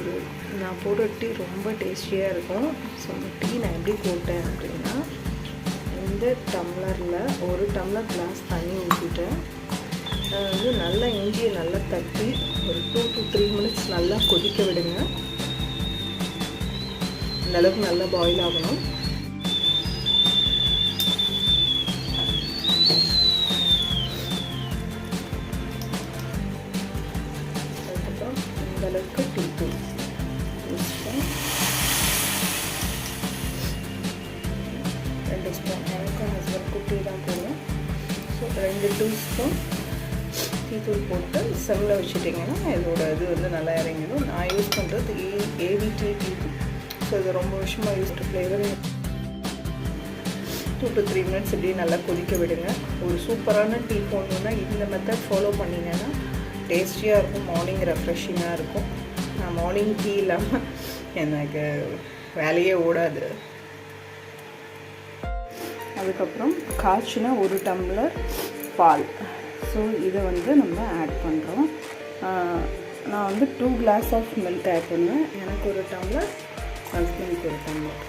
ஒரு நான் போடுற டீ ரொம்ப டேஸ்டியாக இருக்கும். ஸோ அந்த டீ நான் எப்படி போட்டேன் அப்படின்னா இந்த டம்ளரில் ஒரு டம்ளர் கிளாஸ் தண்ணி ஊற்றிட்டேன் வந்து நல்லா இஞ்சியை நல்லா தட்டி ஒரு டூ டு த்ரீ மினிட்ஸ் நல்லா கொதிக்க விடுங்க. அந்த அளவுக்கு நல்லா பாயில் ஆகணும். உள்ளே வச்சுட்டிங்கன்னா இதோட இது வந்து நல்லா இறங்கிடும். நான் யூஸ் பண்ணுறது ஏ ஏவிடி டீ ஸோ இது ரொம்ப வருஷமாக use flavour two to three minutes இப்படியே நல்லா கொதிக்க விடுங்க. ஒரு சூப்பரான டீ போடணுன்னா இந்த மெத்தட் ஃபாலோ பண்ணிங்கன்னா டேஸ்டியாக இருக்கும் மார்னிங் ரெஃப்ரெஷிங்காக இருக்கும். நான் மார்னிங் டீ இல்லாமல் எனக்கு வேலையே ஓடாது. அதுக்கப்புறம் காய்ச்சினா ஒரு டம்ளர் பால். ஸோ இதை வந்து நம்ம ஆட் பண்ணுறோம் நான் வந்து two glass of milk add பண்ணுவேன். எனக்கு ஒரு டம்ளர் ஹஸ்பண்டுக்கு ஒரு டம்ளர்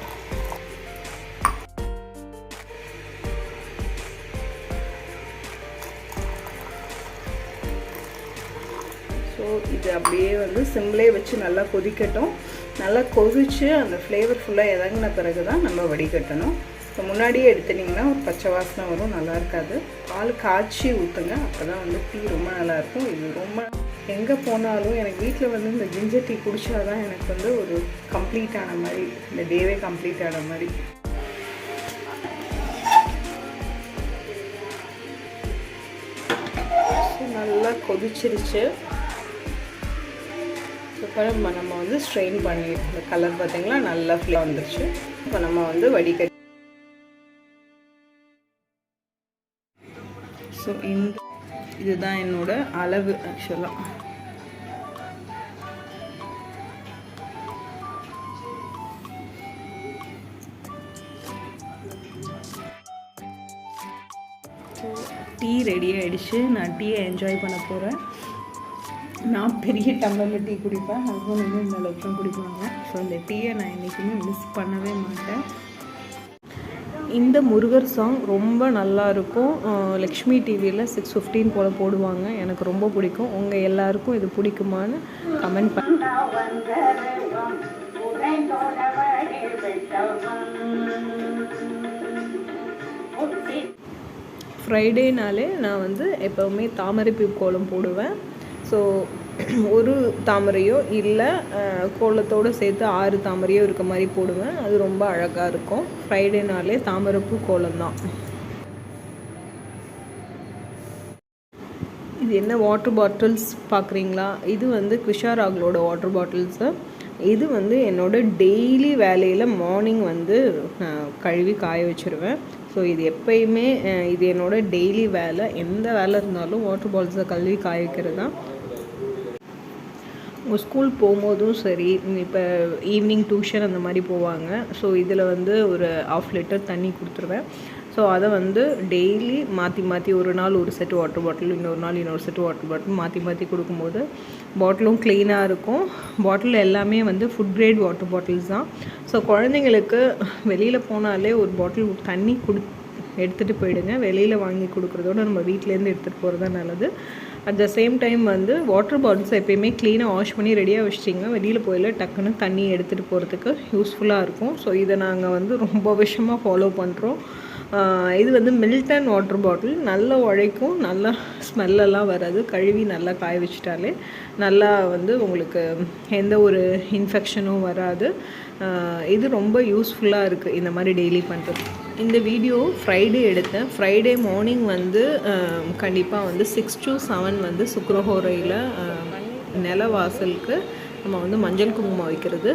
ஸோ இது அப்படியே வந்து சிம்லே வச்சு நல்லா கொதிக்கட்டும். நல்லா கொதித்து அந்த ஃப்ளேவர் ஃபுல்லாக இறங்கின பிறகு தான் நம்ம வடிகட்டணும். இப்போ முன்னாடியே எடுத்துட்டிங்கன்னா ஒரு பச்சை வாசனை வரும் நல்லா இருக்காது. பால் காய்ச்சி ஊற்றுங்க அப்போ தான் வந்து டீ ரொம்ப நல்லாயிருக்கும் இது ரொம்ப எங்கே போனாலும் எனக்கு வீட்டில் வந்து இந்த ஜிஞ்சர் டீ குடிச்சா தான் எனக்கு வந்து ஒரு கம்ப்ளீட் ஆன மாதிரி இந்த டேவே கம்ப்ளீட் ஆன மாதிரி. நல்லா கொதிச்சிருச்சு. இப்போ நம்ம நம்ம வந்து ஸ்ட்ரெயின் பண்ணி இந்த கலர் பார்த்திங்களா? நல்லா ஃபுல்லாக வந்துருச்சு. இப்போ நம்ம வந்து வடிகட்டி ஸோ இந்த இதுதான் என்னோட அளவு ஆக்சுவலாக டீ ரெடி ஆகிடுச்சு நான் டீயை என்ஜாய் பண்ண போகிறேன் நான் பெரிய டம்ளரில் டீ குடிப்பேன். ஹஸ்பண்ட் வந்து இந்த அளவுக்கு தான் குடிப்பாங்க. ஸோ அந்த டீயை நான் என்றைக்குமே மிஸ் பண்ணவே மாட்டேன். இந்த முருகர் சாங் ரொம்ப நல்லா இருக்கும். லக்ஷ்மி டிவியில் சிக்ஸ் ஃபிஃப்டீன் போல் போடுவாங்க. எனக்கு ரொம்ப பிடிக்கும். உங்கள் எல்லாருக்கும் இது பிடிக்குமான்னு கமெண்ட் பண்ண ஃப்ரைடேனாலே நான் வந்து எப்போவுமே தாமரைப்பூ கோலம் போடுவேன். ஸோ ஒரு தாமரையோ இல்லை கோலத்தோடு சேர்த்து ஆறு தாமரையோ இருக்க மாதிரி போடுவேன். அது ரொம்ப அழகாக இருக்கும். ஃப்ரைடேனாலே தாமரைப்பூ கோலம் தான். இது என்ன வாட்டர் பாட்டில்ஸ் பார்க்குறீங்களா? இது வந்து கிருஷா ராகுலோட வாட்டர் பாட்டில்ஸு இது வந்து என்னோட டெய்லி வேலையில் மார்னிங் வந்து கழுவி காய வச்சுருவேன். ஸோ இது எப்பயுமே இது என்னோடய டெய்லி வேலை. எந்த வேலை இருந்தாலும் வாட்டர் பாட்டில்ஸை கழுவி காய வைக்கிறது தான். ஸ்கூல் போகும்போதும் சரி இப்போ ஈவினிங் டியூஷன் அந்த மாதிரி போவாங்க. ஸோ இதில் வந்து ஒரு ஆஃப் லிட்டர் தண்ணி கொடுத்துருவேன். ஸோ அதை வந்து டெய்லி மாற்றி மாற்றி ஒரு நாள் ஒரு செட்டு வாட்டர் பாட்டில் இன்னொரு நாள் இன்னொரு செட்டு வாட்டர் பாட்டில் மாற்றி மாற்றி கொடுக்கும்போது பாட்டிலும் க்ளீனாக இருக்கும். பாட்டில் எல்லாமே வந்து ஃபுட் கிரேட் வாட்டர் பாட்டில்ஸ் தான். ஸோ குழந்தைங்களுக்கு வெளியில் போனாலே ஒரு பாட்டில் தண்ணி கொடு எடுத்துகிட்டு போயிடுங்க. வெளியில் வாங்கி கொடுக்குறதோட நம்ம வீட்டிலேருந்து எடுத்துகிட்டு போகிறது தான் நல்லது. அட் த சேம் டைம் வந்து வாட்டர் பாட்டில்ஸ் எப்பயுமே க்ளீனாக வாஷ் பண்ணி ரெடியாக வச்சிட்டிங்க வெளியில் போயில டக்குன்னு தண்ணி எடுத்துகிட்டு போகிறதுக்கு யூஸ்ஃபுல்லாக இருக்கும். ஸோ இதை நாங்கள் வந்து ரொம்ப விஷயமாக ஃபாலோ பண்ணுறோம் இது வந்து மில்டன் வாட்டர் பாட்டில் நல்லா உழைக்கும் நல்லா ஸ்மெல்லெல்லாம் வராது. கழுவி நல்லா காய வச்சிட்டாலே நல்லா வந்து உங்களுக்கு எந்த ஒரு இன்ஃபெக்ஷனும் வராது. இது ரொம்ப யூஸ்ஃபுல்லாக இருக்குது இந்த மாதிரி டெய்லி பண்ணுறது இந்த வீடியோ ஃப்ரைடே எடுத்தேன். ஃப்ரைடே மார்னிங் வந்து கண்டிப்பாக வந்து சிக்ஸ் டு செவன் வந்து சுக்ரஹோரையில் நிலவாசலுக்கு நம்ம வந்து மஞ்சள் குங்குமம் வைக்கிறது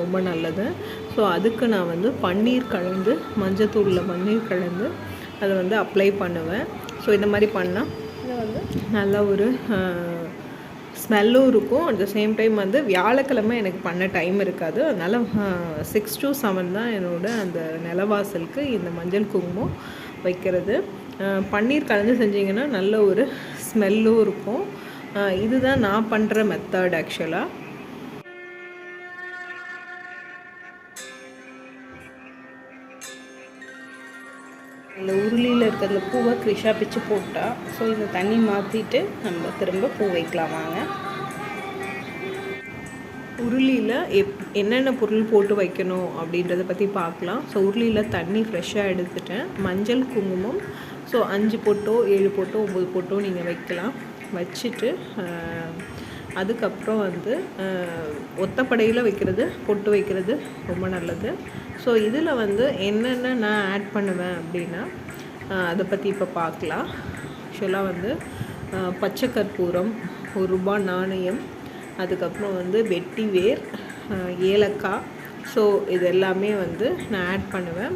ரொம்ப நல்லது. ஸோ அதுக்கு நான் வந்து பன்னீர் கலந்து மஞ்சத்தூளில் பன்னீர் கலந்து அதை வந்து அப்ளை பண்ணுவேன். ஸோ இந்த மாதிரி பண்ணால் இது வந்து நல்ல ஒரு ஸ்மெல்லும் இருக்கும். அட் த சேம் டைம் வந்து வியாழக்கிழமை எனக்கு பண்ண டைம் இருக்காது. அதனால் சிக்ஸ் டு செவன் தான் என்னோடய அந்த நிலவாசலுக்கு இந்த மஞ்சள் குங்குமம் வைக்கிறது. பன்னீர் கலந்து செஞ்சிங்கன்னா நல்ல ஒரு ஸ்மெல்லும் இருக்கும். இதுதான் நான் பண்ணுற மெத்தட் ஆக்சுவலாக அந்த உருளியில் இருக்கிற பூவை க்ரிஷா பிச்சு போட்டால் ஸோ இந்த தண்ணி மாற்றிட்டு நம்ம திரும்ப பூ வைக்கலாம் வாங்க. உருளியில் எப் என்னென்ன பொருள் போட்டு வைக்கணும் அப்படின்றத பற்றி பார்க்கலாம் ஸோ உருளியில் தண்ணி ஃப்ரெஷ்ஷாக எடுத்துட்டேன். மஞ்சள் குங்குமம் ஸோ அஞ்சு போட்டோ ஏழு போட்டோ ஒம்பது போட்டோ நீங்கள் வைக்கலாம். வச்சுட்டு அதுக்கப்புறம் வந்து ஒத்தப்படையில் வைக்கிறது பொட்டு வைக்கிறது ரொம்ப நல்லது. ஸோ இதில் வந்து என்னென்ன நான் ஆட் பண்ணுவேன் அப்படின்னா அதை பற்றி இப்போ பார்க்கலாம். ஆக்சுவலாக வந்து பச்சை கற்பூரம் ஒரு ரூபாய் நாணயம் அதுக்கப்புறம் வந்து வெட்டி வேர் ஏலக்காய். ஸோ இது எல்லாமே வந்து நான் ஆட் பண்ணுவேன்.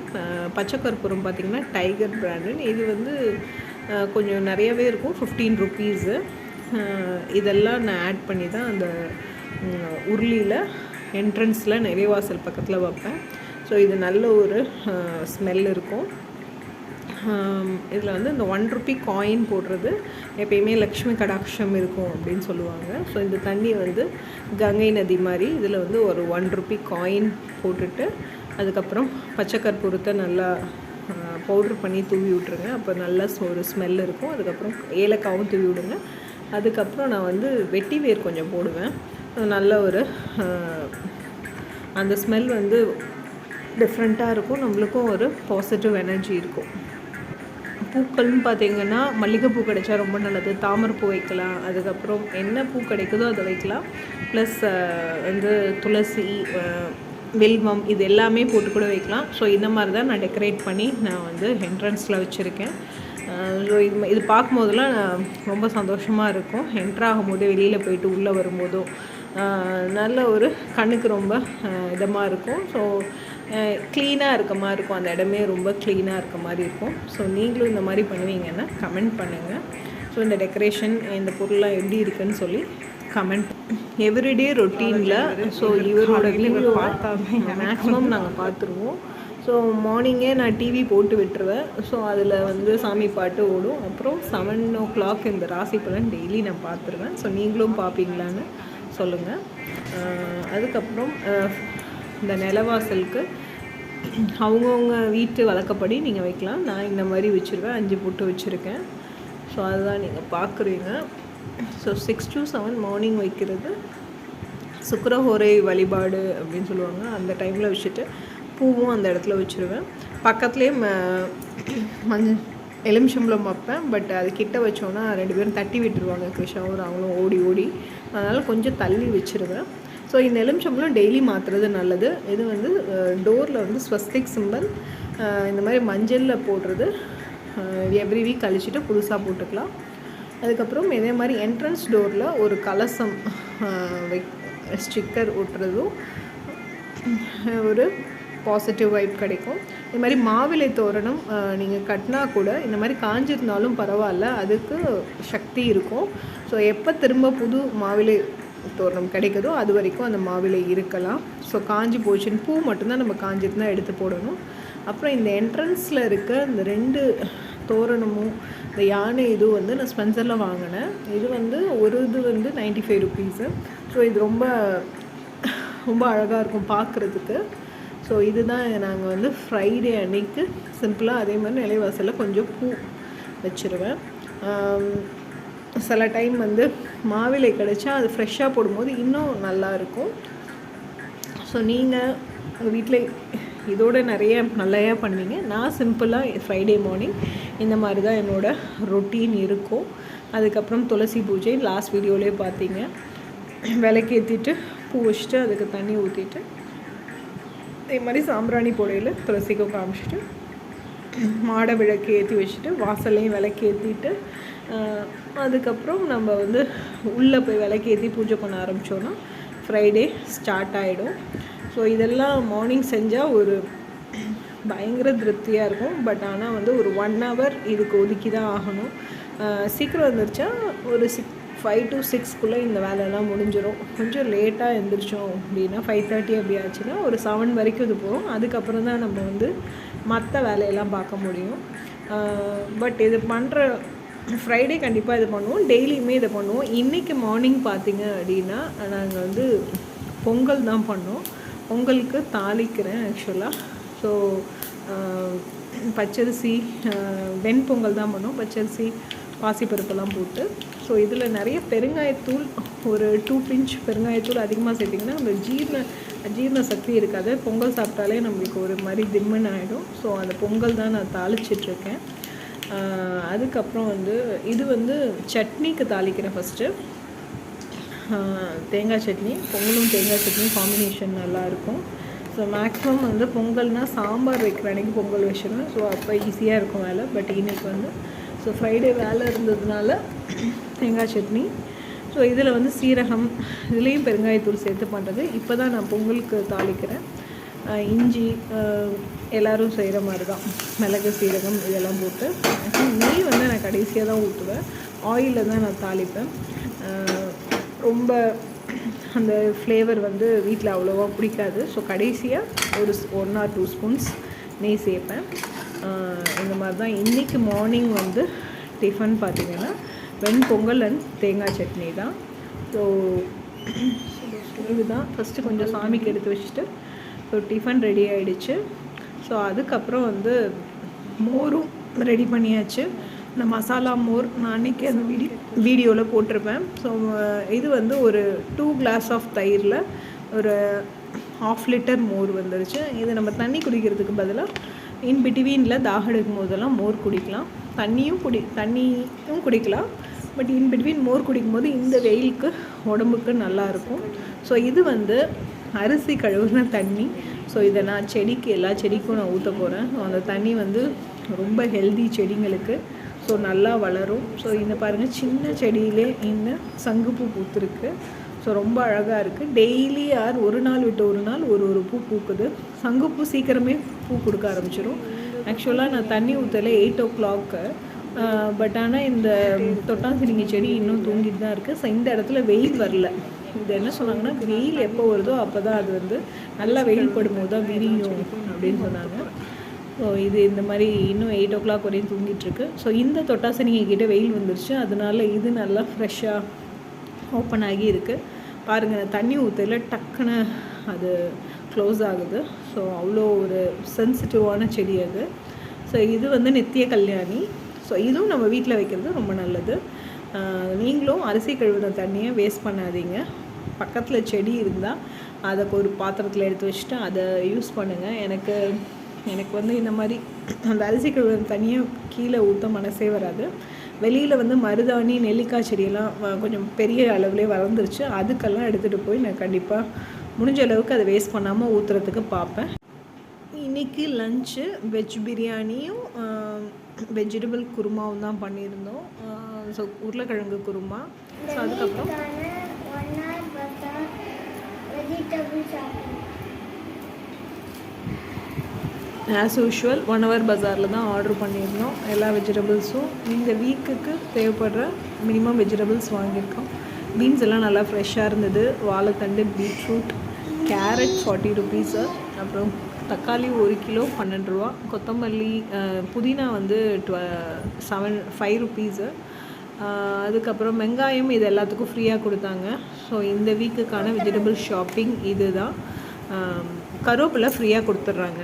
பச்சை கற்பூரம் பார்த்திங்கன்னா டைகர் பிராண்டுன்னு இது வந்து கொஞ்சம் நிறையவே இருக்கும் ஃபிஃப்டீன் ருப்பீஸு இதெல்லாம் நான் ஆட் பண்ணி தான் அந்த உருளியில் என்ட்ரன்ஸில் நிறைவாசல் பக்கத்தில் வைப்பேன். ஸோ இது நல்ல ஒரு ஸ்மெல் இருக்கும். இதில் வந்து இந்த ஒன் ருபி காயின் போடுறது எப்பயுமே லக்ஷ்மி கடாட்சம் இருக்கும் அப்படின்னு சொல்லுவாங்க. ஸோ இந்த தண்ணி வந்து கங்கை நதி மாதிரி இதில் வந்து ஒரு ஒன் ருபி காயின் போட்டுட்டு அதுக்கப்புறம் பச்சை கற்பூரத்தை நல்லா பவுட்ரு பண்ணி தூவி விட்ருங்க அப்போ நல்லா ஒரு ஸ்மெல் இருக்கும். அதுக்கப்புறம் ஏலக்காவும் தூவி விடுங்க. அதுக்கப்புறம் நான் வந்து வெட்டி வேர் கொஞ்சம் போடுவேன். நல்ல ஒரு அந்த ஸ்மெல் வந்து டிஃப்ரெண்ட்டாக இருக்கும். நம்மளுக்கும் ஒரு பாசிட்டிவ் எனர்ஜி இருக்கும். பூக்கள்னு பார்த்தீங்கன்னா மல்லிகைப்பூ கிடைச்சா ரொம்ப நல்லது. தாமரைப்பூ வைக்கலாம். அதுக்கப்புறம் என்ன பூ கிடைக்குதோ அதை வைக்கலாம். ப்ளஸ் வந்து துளசி வெல்வம் வில்வம் இது எல்லாமே போட்டு கூட வைக்கலாம். ஸோ இந்த மாதிரி தான் நான் டெக்கரேட் பண்ணி நான் வந்து என்ட்ரன்ஸில் வச்சுருக்கேன். ஸோ இது இது பார்க்கும்போதெல்லாம் ரொம்ப சந்தோஷமாக இருக்கும். என்ட்ரு ஆகும்போது வெளியில் போயிட்டு உள்ளே வரும்போதும் நல்ல ஒரு கண்ணுக்கு ரொம்ப இதமாக இருக்கும். ஸோ க்ளீனாக இருக்க மாதிரி இருக்கும். அந்த இடமே ரொம்ப க்ளீனாக இருக்க மாதிரி இருக்கும். ஸோ நீங்களும் இந்த மாதிரி பண்ணுவீங்கன்னா கமெண்ட் பண்ணுங்கள் ஸோ இந்த டெக்கரேஷன் இந்த பொருள்லாம் எப்படி இருக்குன்னு சொல்லி கமெண்ட் எவ்ரிடே ரொட்டீனில் ஸோ இவரோட வீடியோ மேக்ஸிமம் நாங்கள் பார்த்துருவோம். ஸோ மார்னிங்கே நான் டிவி போட்டு விட்டுருவேன். ஸோ அதில் வந்து சாமி பாட்டு ஓடும். அப்புறம் செவன் ஓ கிளாக் இந்த ராசி பலன் டெய்லி நான் பார்த்துருவேன். ஸோ நீங்களும் பார்ப்பீங்களான்னு சொல்லுங்கள் அதுக்கப்புறம் இந்த நிலவாசலுக்கு அவங்கவுங்க வீட்டு வழக்கப்படி நீங்கள் வைக்கலாம். நான் இந்த மாதிரி வச்சுருவேன். அஞ்சு போட்டு வச்சுருக்கேன். ஸோ அதுதான் நீங்கள் பார்க்குறீங்க so six to seven morning வைக்கிறது சுக்கரஹோரை வழிபாடு அப்படின்னு சொல்லுவாங்க. அந்த டைமில் வச்சுட்டு பூவும் அந்த இடத்துல வச்சுருவேன். பக்கத்துலேயே ம மஞ்ச எலுமிச்சம்பழம் வைப்பேன். பட் அது கிட்ட வச்சோன்னா ரெண்டு பேரும் தட்டி விட்டுருவாங்க. கிருஷ்ணாவும் அவங்களும் ஓடி ஓடி. அதனால் கொஞ்சம் தள்ளி வச்சுருவேன். ஸோ இந்த எலுமிச்சம்பழம் டெய்லி மாற்றுறது நல்லது. இது வந்து டோரில் வந்து ஸ்வஸ்திக் சிம்பல் இந்த மாதிரி மஞ்சளில் போடுறது. எவ்ரி வீக் கழிச்சிட்டு புதுசாக போட்டுக்கலாம். அதுக்கப்புறம் இதே மாதிரி என்ட்ரன்ஸ் டோரில் ஒரு கலசம் ஸ்டிக்கர் ஒட்டுறதும் ஒரு பாசிட்டிவ் வைப் கிடைக்கும். இது மாதிரி மாவிலை தோரணம் நீங்கள் கட்டினா கூட இந்த மாதிரி காஞ்சிருந்தாலும் பரவாயில்ல அதுக்கு சக்தி இருக்கும். ஸோ எப்போ திரும்ப புது மாவிலை தோரணம் கிடைக்குதோ அது வரைக்கும் அந்த மாவிலை இருக்கலாம். ஸோ காஞ்சி போச்சுன்னு பூ மட்டும்தான் நம்ம காஞ்சிருந்தா எடுத்து போடணும். அப்புறம் இந்த என்ட்ரன்ஸில் இருக்க இந்த ரெண்டு தோரணமும் இந்த யானை இது வந்து நான் ஸ்பென்சரில் வாங்கினேன். இது வந்து ஒரு இது வந்து நைன்டி ஃபைவ் ருபீஸு ஸோ இது ரொம்ப ரொம்ப அழகாக இருக்கும் பார்க்குறதுக்கு ஸோ இதுதான் நாங்கள் வந்து ஃப்ரைடே அன்னைக்கு சிம்பிளாக அதே மாதிரி நிலைவாசலில் கொஞ்சம் பூ வச்சுருவேன். சில டைம் வந்து மாவிலை கிடச்சா அது ஃப்ரெஷ்ஷாக போடும்போது இன்னும் நல்லா இருக்கும். ஸோ நீங்கள் உங்கள் வீட்டில் இதோட நிறைய நல்லையா பண்ணுவீங்க. நான் சிம்பிளாக ஃப்ரைடே மார்னிங் இந்த மாதிரி தான் என்னோடய ரொட்டீன் இருக்கும். அதுக்கப்புறம் துளசி பூஜை லாஸ்ட் வீடியோலேயே பார்த்தீங்க. விளக்கேற்றிட்டு பூ வச்சுட்டு அதுக்கு தண்ணி ஊற்றிட்டு அதே மாதிரி சாம்பிராணி புடையில் துளசிக்கும் காமிச்சிட்டு மாடை விளக்கு ஏற்றி வச்சுட்டு வாசல்லையும் விளக்கு ஏற்றிட்டு அதுக்கப்புறம் நம்ம வந்து உள்ளே போய் விளக்கு ஏற்றி பூஜை பண்ண ஆரம்பித்தோன்னா ஃப்ரைடே ஸ்டார்ட் ஆகிடும் ஸோ இதெல்லாம் மார்னிங் செஞ்சால் ஒரு பயங்கர திருப்தியாக இருக்கும். பட் ஆனால் வந்து ஒரு ஒன் ஹவர் இதுக்கு ஒதுக்கி தான் ஆகணும் சீக்கிரம் வந்துருச்சா ஒரு சிக் ஃபைவ் டு சிக்ஸ்க்குள்ளே இந்த வேலையெல்லாம் முடிஞ்சிடும் கொஞ்சம் லேட்டாக எழுந்திரிச்சோம் அப்படின்னா ஃபைவ் தேர்ட்டி அப்படி ஆச்சுன்னா ஒரு செவன் வரைக்கும் இது போகும். அதுக்கப்புறம் தான் நம்ம வந்து மற்ற வேலையெல்லாம் பார்க்க முடியும். பட் இது பண்ணுற ஃப்ரைடே கண்டிப்பாக இது பண்ணுவோம். டெய்லியுமே இதை பண்ணுவோம். இன்றைக்கி மார்னிங் பார்த்தீங்க அப்படின்னா நாங்கள் வந்து பொங்கல் தான் பண்ணோம். பொங்கலுக்கு தாளிக்கிறேன் ஆக்சுவலாக ஸோ பச்சரிசி வெண்பொங்கல் தான் பண்ணோம். பச்சரிசி பாசிப்பருப்பெல்லாம் போட்டு. ஸோ இதில் நிறைய பெருங்காயத்தூள் ஒரு டூ பிஞ்ச் பெருங்காயத்தூள் அதிகமாக சேர்த்திங்கன்னா அந்த ஜீரண ஜீரண சக்தி இருக்காது. பொங்கல் சாப்பிட்டாலே நம்மளுக்கு ஒரு மாதிரி திம்மன் ஆகிடும் ஸோ அந்த பொங்கல் தான் நான் தாளிச்சிட்ருக்கேன். அதுக்கப்புறம் வந்து இது வந்து சட்னிக்கு தாளிக்கிறேன் ஃபஸ்ட்டு தேங்காய் சட்னி பொங்கலும் தேங்காய் சட்னி காம்பினேஷன் நல்லாயிருக்கும் ஸோ மேக்ஸிமம் வந்து பொங்கல்னால் சாம்பார் வைக்கிற அன்றைக்கி பொங்கல் வச்சிருவேன். ஸோ அப்போ ஈஸியாக இருக்கும் வேலை. பட் இன்னைக்கு வந்து ஸோ ஃப்ரைடே வேலை இருந்ததுனால தேங்காய் சட்னி. ஸோ இதில் வந்து சீரகம் இதுலேயும் பெருங்காயத்தூள் சேர்த்து பண்ணுறது இப்போ தான் நான் பொங்கலுக்கு தாளிக்கிறேன். இஞ்சி எல்லோரும் செய்கிற மாதிரி தான் மிளகு சீரகம் இதெல்லாம் போட்டு. நெய் வந்து நான் கடைசியாக தான் ஊற்றுவேன் ஆயிலில் தான் நான் தாளிப்பேன். ரொம்ப அந்த ஃப்ளேவர் வந்து வீட்டில் அவ்வளோவா பிடிக்காது. ஸோ கடைசியாக ஒரு ஒன் ஆர் டூ ஸ்பூன்ஸ் நெய் சேர்ப்பேன். இந்த மாதிரி தான் இன்றைக்கி மார்னிங் வந்து டிஃபன் பார்த்தீங்கன்னா வெண்பொங்கல் அண்ட் தேங்காய் சட்னி தான். ஸோ இதுதான். ஃபஸ்ட்டு கொஞ்சம் சாமிக்கு எடுத்து வச்சுட்டு ஸோ டிஃபன் ரெடி ஆகிடுச்சு ஸோ அதுக்கப்புறம் வந்து மோரும் ரெடி பண்ணியாச்சு. இந்த மசாலா மோர் நான் அன்றைக்கி அந்த வீடியோ வீடியோவில் போட்டிருப்பேன். ஸோ இது வந்து ஒரு டூ கிளாஸ் ஆஃப் தயிரில் ஒரு ஹாஃப் லிட்டர் மோர் வந்துருச்சு. இது நம்ம தண்ணி குடிக்கிறதுக்கு பதிலாக இன் பிட்வீனில் தாகம் எடுக்கும் போதெல்லாம் மோர் குடிக்கலாம். தண்ணியும் குடி தண்ணியும் குடிக்கலாம். பட் இன் பிட்வீன் மோர் குடிக்கும்போது இந்த வெயிலுக்கு உடம்புக்கு நல்லாயிருக்கும். ஸோ இது வந்து அரிசி கழுவுன தண்ணி. ஸோ இதை நான் செடிக்கு எல்லா செடிக்கும் நான் ஊற்ற போகிறேன் அந்த தண்ணி வந்து ரொம்ப ஹெல்தி செடிங்களுக்கு. ஸோ நல்லா வளரும். ஸோ இந்த பாருங்கள் சின்ன செடியிலே இன்னும் சங்குப்பூ பூத்துருக்கு. ஸோ ரொம்ப அழகாக இருக்குது டெய்லி ஆர் ஒரு நாள் விட்டு ஒரு நாள் ஒரு ஒரு பூ பூக்குது. சங்குப்பூ சீக்கிரமே பூ கொடுக்க ஆரம்பிச்சிடும் ஆக்சுவலாக நான் தண்ணி ஊற்றலை எயிட் ஓ கிளாக்கு பட் ஆனால் இந்த தொட்டாசிரிங்க செடி இன்னும் தூங்கிட்டு தான் இருக்குது ஸோ இந்த இடத்துல வெயில் வரல. இது என்ன சொன்னாங்கன்னா வெயில் எப்போ வருதோ அப்போ தான் அது வந்து நல்லா வெயில் படும்போது தான் விரியும் அப்படின்னு சொன்னாங்க. ஸோ இது இந்த மாதிரி இன்னும் எயிட் ஓ கிளாக் வரையும் தூங்கிட்டுருக்கு ஸோ இந்த தொட்டாசினிங்க கிட்டே வெயில் வந்துருச்சு. அதனால இது நல்லா ஃப்ரெஷ்ஷாக ஓப்பன் ஆகி இருக்குது பாருங்கள் தண்ணி ஊற்றல டக்குன்னு அது க்ளோஸ் ஆகுது. ஸோ அவ்வளோ ஒரு சென்சிட்டிவான செடி அது. ஸோ இது வந்து நித்திய கல்யாணி. ஸோ இதுவும் நம்ம வீட்டில் வைக்கிறது ரொம்ப நல்லது. நீங்களும் அரிசி கழுவின தண்ணியை வேஸ்ட் பண்ணாதீங்க. பக்கத்தில் செடி இருந்தால் அதை ஒரு பாத்திரத்தில் எடுத்து வச்சுட்டு அதை யூஸ் பண்ணுங்கள் எனக்கு எனக்கு வந்து இந்த மாதிரி அந்த அரிசி கழுவின தண்ணியை கீழே ஊற்ற மனசே வராது. வெளியில் வந்து மருதாணி நெல்லிக்காய் செடியெல்லாம் வ- கொஞ்சம் பெரிய அளவுலேயே வளர்ந்துருச்சு. அதுக்கெல்லாம் எடுத்துகிட்டு போய் நான் கண்டிப்பாக முடிஞ்ச அளவுக்கு அதை வேஸ்ட் பண்ணாமல் ஊற்றுறதுக்கு பார்ப்பேன். இன்னைக்கு லஞ்சு வெஜ் பிரியாணியும் வெஜிடபிள் குருமாவும் தான் பண்ணியிருந்தோம். ஸோ உருளைக்கிழங்கு குருமா. ஸோ அதுக்கப்புறம் ஆஸ் யூஷுவல் ஒன் ஹவர் பஜாரில் தான் ஆர்டர் பண்ணியிருந்தோம். எல்லா வெஜிடபிள்ஸும் இந்த வீக்குக்கு தேவைப்படுற மினிமம் வெஜிடபிள்ஸ் வாங்கியிருக்கோம். பீன்ஸ் எல்லாம் நல்லா ஃப்ரெஷ்ஷாக இருந்தது. வாழைத்தண்டு பீட்ரூட் கேரட் ஃபார்ட்டி ருபீஸு அப்புறம் தக்காளி ஒரு கிலோ பன்னெண்டு ரூபா. கொத்தமல்லி புதினா வந்து டுவ செவன் ஃபைவ் ருபீஸு அதுக்கப்புறம் வெங்காயம் இது எல்லாத்துக்கும் ஃப்ரீயாக கொடுத்தாங்க. ஸோ இந்த வீக்குக்கான வெஜிடபிள் ஷாப்பிங் இது தான் கருவேப்பிலை ஃப்ரீயாக கொடுத்துட்றாங்க.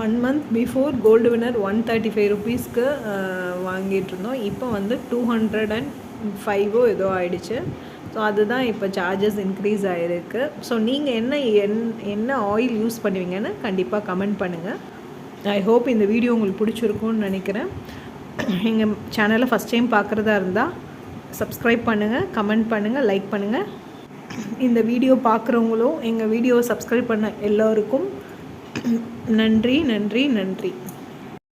One month before Gold Winner one thirty five ருபீஸ்க்கு வாங்கிட்டு இருந்தோம். இப்போ வந்து டூ ஹண்ட்ரட் அண்ட் ஃபைவோ ஏதோ ஆயிடுச்சு. ஸோ அதுதான் இப்போ சார்ஜஸ் இன்க்ரீஸ் ஆகிருக்கு ஸோ நீங்கள் என்ன என் என்ன ஆயில் யூஸ் பண்ணுவீங்கன்னு கண்டிப்பாக கமெண்ட் பண்ணுங்கள் ஐ ஹோப் இந்த வீடியோ உங்களுக்கு பிடிச்சிருக்கும்னு நினைக்கிறேன். எங்கள் சேனலை ஃபஸ்ட் டைம் பார்க்குறதா இருந்தால் சப்ஸ்கிரைப் பண்ணுங்கள் கமெண்ட் பண்ணுங்கள் லைக் பண்ணுங்கள் இந்த வீடியோ பார்க்குறவங்களும் எங்கள் வீடியோவை சப்ஸ்கிரைப் பண்ண எல்லோருக்கும் நன்றி நன்றி நன்றி.